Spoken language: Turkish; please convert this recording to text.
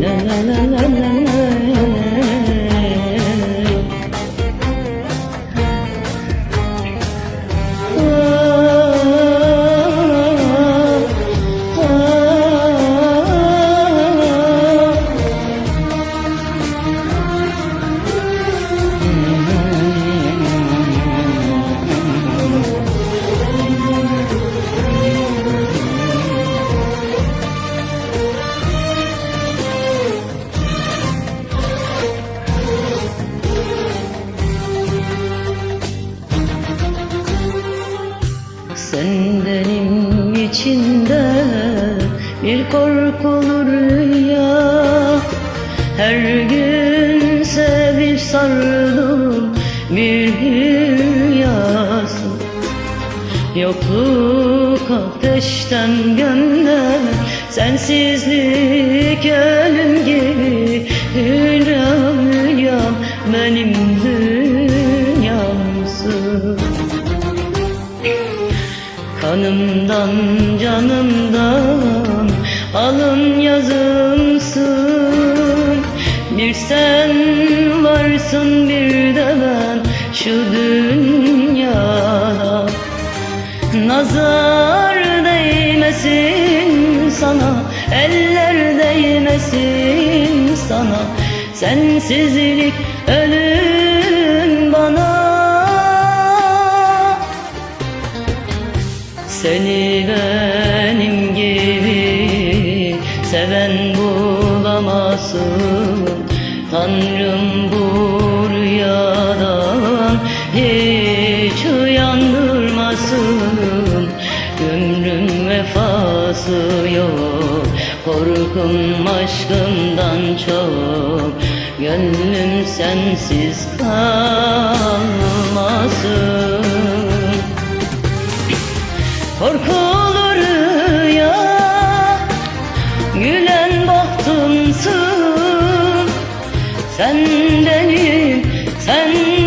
啦啦啦啦啦 Sen benim içinde bir korkulu rüya. Her gün sevip sarıldım bir rüyasın Yokluk ateşten gönder Sensizlik ölüm Kanımdan canımdan alın yazımsın Bir sen varsın bir de ben şu dünyada Nazar değmesin sana Eller değmesin sana. Sensizlik ölüm seven bulamazsın. Tanrım bu rüyadan hiç uyandırmasın. Ömrüm vefası yok Korkum aşkımdan çok. Gönlüm sensiz kalmasın benim, sen